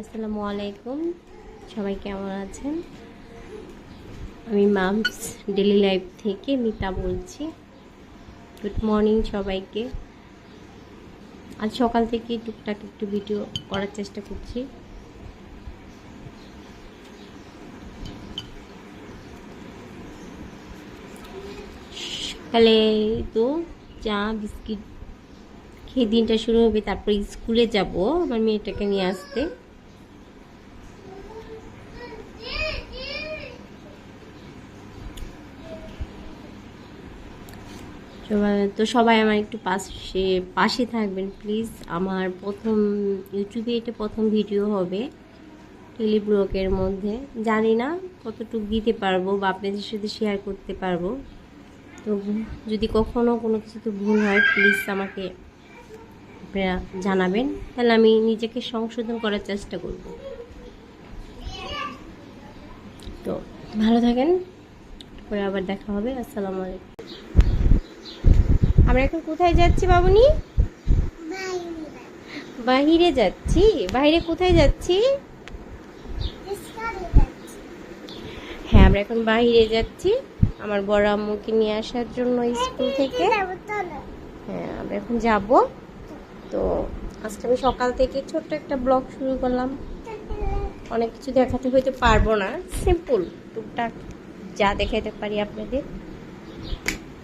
আসসালামু আলাইকুম। সবাই কেমন আছেন? আমি মামস ডেলি লাইফ থেকে মিতা বলছি। গুড মর্নিং সবাইকে। আজ সকাল থেকে টুকটাক একটু ভিডিও করার চেষ্টা করছি। সকালে তো চা, বিস্কিট খেয়ে দিনটা শুরু হবে, তারপর স্কুলে যাব, আমার মেয়েটাকে নিয়ে আসতে। তো সবাই আমার একটু পাশে পাশে থাকবেন প্লিজ আমার প্রথম, ইউটিউবে এটা প্রথম ভিডিও হবে টেলিব্লগের মধ্যে। জানি না কতটুকু দিতে পারব বা আপনাদের সাথে শেয়ার করতে পারব। তো যদি কখনো কোনো কিছুতে ভুল হয় প্লিজ আমাকে আপনারা জানাবেন। তাহলে আমি নিজেকে সংশোধন করার চেষ্টা করব। তো ভালো থাকেন। পরে আবার দেখা হবে। আসসালামু আলাইকুম। আমরা এখন কোথায় যাচ্ছি বাবুনি? বাহিরে যাচ্ছি। বাইরে কোথায় যাচ্ছি? হ্যাঁ আমরা এখন বাইরে যাচ্ছি। আমার বড় আম্মুকে নিয়ে আসার জন্য স্কুল থেকে। হ্যাঁ আমরা এখন যাব। তো আজকে আমি সকাল থেকে ছোট্ট একটা ব্লগ শুরু করলাম। অনেক কিছু দেখাতে হইতে পারব না। সিম্পল টুকটাক যা দেখাইতে পারি আপনাদের।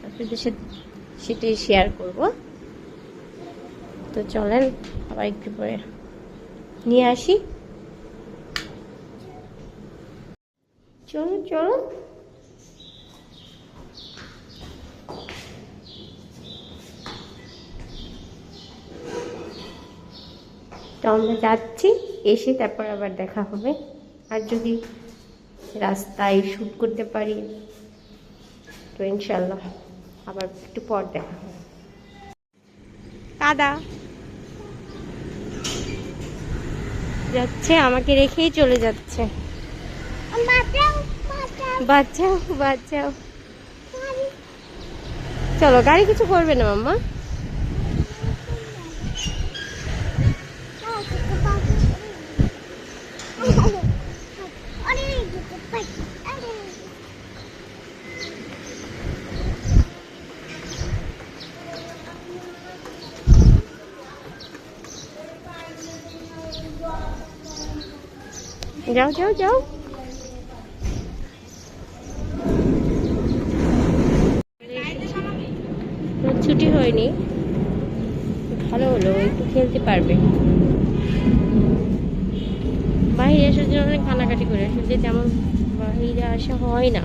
আপনাদের সাথে সেটাই শেয়ার করব। তো চলেন, আবার একটু পরে নিয়ে আসি। চলো চলো তো আমরা যাচ্ছি, এসে তারপর আবার দেখা হবে। আর যদি রাস্তায় শ্যুট করতে পারি, তো ইনশাল্লাহ আবার একটু পর দেখা হবে। কাদা যাচ্ছে আমাকে রেখেই চলে যাচ্ছে। বাচ্চাও বাচ্চাও চলো গাড়ি কিছু করবে না মাম্মা? যাও যাও যাও। ছুটি হয়নি। ভালো হলো একটু খেলতে পারবে। বাইরে আসার জন্য অনেক কানাকাটি করে, আসলে তেমন বাইরে আসা হয় না।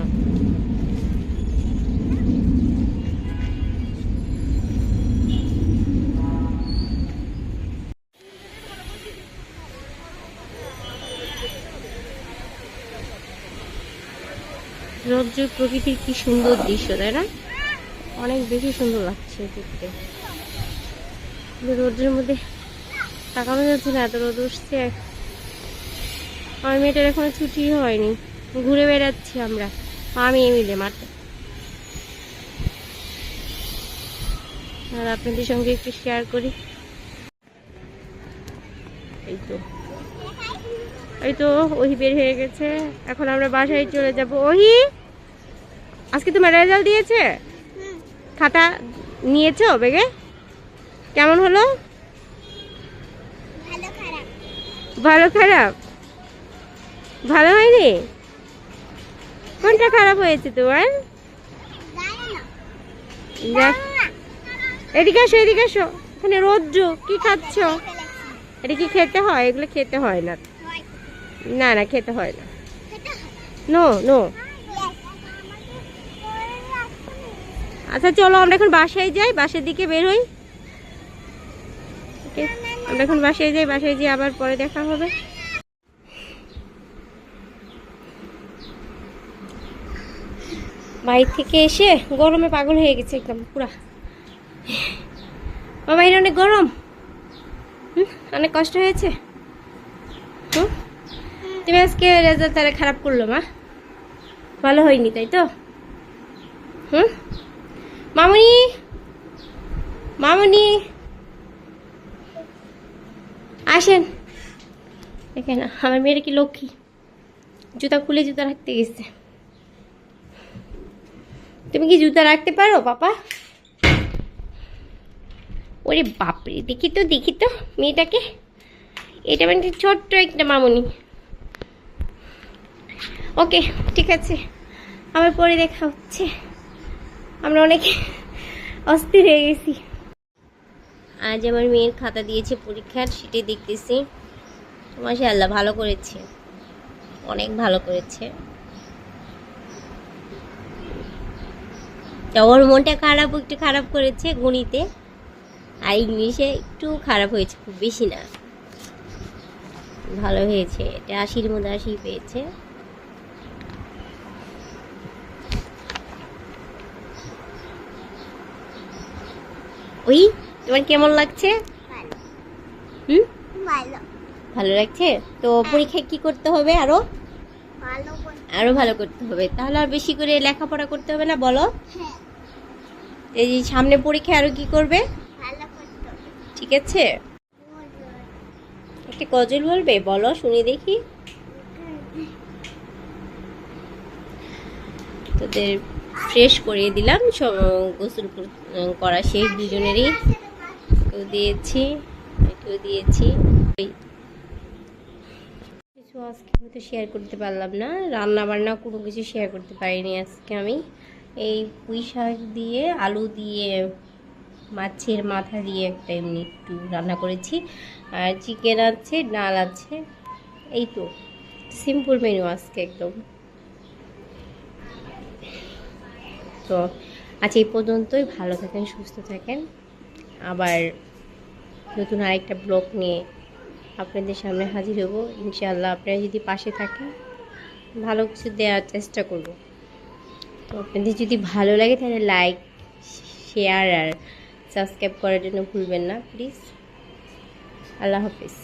প্রকৃতির কি সুন্দর দৃশ্য, তাই না? অনেক বেশি সুন্দর লাগছে দেখতে। রোদ্রের মধ্যে তাকানো যাচ্ছে না, এত রোদ উঠছে। আমার মেয়েটার এখনও ছুটি হয়নি। ঘুরে বেড়াচ্ছি আমরা। আমি মিলে মাঠে আর আপনাদের সঙ্গে একটু শেয়ার করি। এই তো। এই তো, ওহি বের হয়ে গেছে। এখন আমরা বাসায় চলে যাব। ওহি! আজকে তোমার রেজাল্ট দিয়েছে। খাতা নিয়েছো বেগে? কেমন হলো? ভালো খারাপ। ভালো হয়নি? কোনটা খারাপ হয়েছে তোমার? এদিকে আসো এদিকে আসো। এখানে রোদ্র কি খাচ্ছ? এটা কি খেতে হয়? এগুলো খেতে হয় না। না না খেতে হয় না। নো নো আচ্ছা চলো আমরা এখন বাসায় যাই বাসের দিকে বের হই। আমরা এখন বাসায় যাই বাসায় যেয়ে আবার পরে দেখা হবে। বাইরে থেকে এসে গরমে পাগল হয়ে গেছে একদম পুরা। ও বাইরে অনেক গরম। হুম, অনেক কষ্ট হয়েছে। হুম তুমি আজকে রেজাল্ট তাহলে খারাপ করল মা। ভালো হয়নি তাই তো? হুম মামুনি? মামুনি? আসেন। দেখেন আমার মেয়ের কি লক্ষ্মী? জুতা খুলে জুতা রাখতে গেছে। তুমি কি জুতা রাখতে পারো, পাপা? ওরে বাপরে, দেখি তো দেখি তো মেয়েটাকে। এটা মানে ছোট্ট একটা মামুনি। ওকে, ঠিক আছে। আবার পরে দেখা হচ্ছে। আমরা অনেক অস্থির হয়ে গেছি। আজ আমার মেয়ের খাতা দিয়েছে পরীক্ষার সেটাই দেখতেছি। মাশাআল্লাহ, ভালো করেছে। অনেক ভালো করেছে। ওর মনটা খারাপ, একটু খারাপ করেছে গণিতে। আর ইংলিশে একটু খারাপ হয়েছে, খুব বেশি না। ভালো হয়েছে। এটা আশির মধ্যে আশি পেয়েছে। ওই তোমার কেমন লাগছে? হুম? ভালো। ভালো লাগছে? তো পরীক্ষায় কি করতে হবে আরও? আরও ভালো করতে হবে। তাহলে আর বেশি করে লেখাপড়া করতে হবে না বলো? হ্যাঁ। এই সামনে পরীক্ষায় আরও কি করবে? ঠিক আছে? একটা গজল বলবে? বলো শুনি দেখি। তোদের ফ্রেশ করিয়ে দিলাম। সব গোসল করা শেষ। দুজনেরই কেউ দিয়েছি কেউ দিয়েছি। কিছু আজকে হয়তো শেয়ার করতে পারলাম না। রান্না বান্না কোনো কিছু শেয়ার করতে পারিনি আজকে আমি। এই পুঁই শাক দিয়ে, আলু দিয়ে, মাছের মাথা দিয়ে একটা এমনি একটু রান্না করেছি। আর চিকেন আছে, ডাল আছে। এই তো সিম্পল মেনু আজকে একদম। তো আজ এই পর্যন্তই। ভালো থাকেন, সুস্থ থাকেন। আবার নতুন আরেকটা ব্লগ নিয়ে আপনাদের সামনে হাজির হব। ইনশাআল্লাহ আপনারা যদি পাশে থাকেন, ভালো কিছু দেওয়ার চেষ্টা করব। তো আপনাদের যদি ভালো লাগে, তাহলে লাইক শেয়ার আর সাবস্ক্রাইব করার জন্য ভুলবেন না প্লিজ আল্লাহ হাফিজ।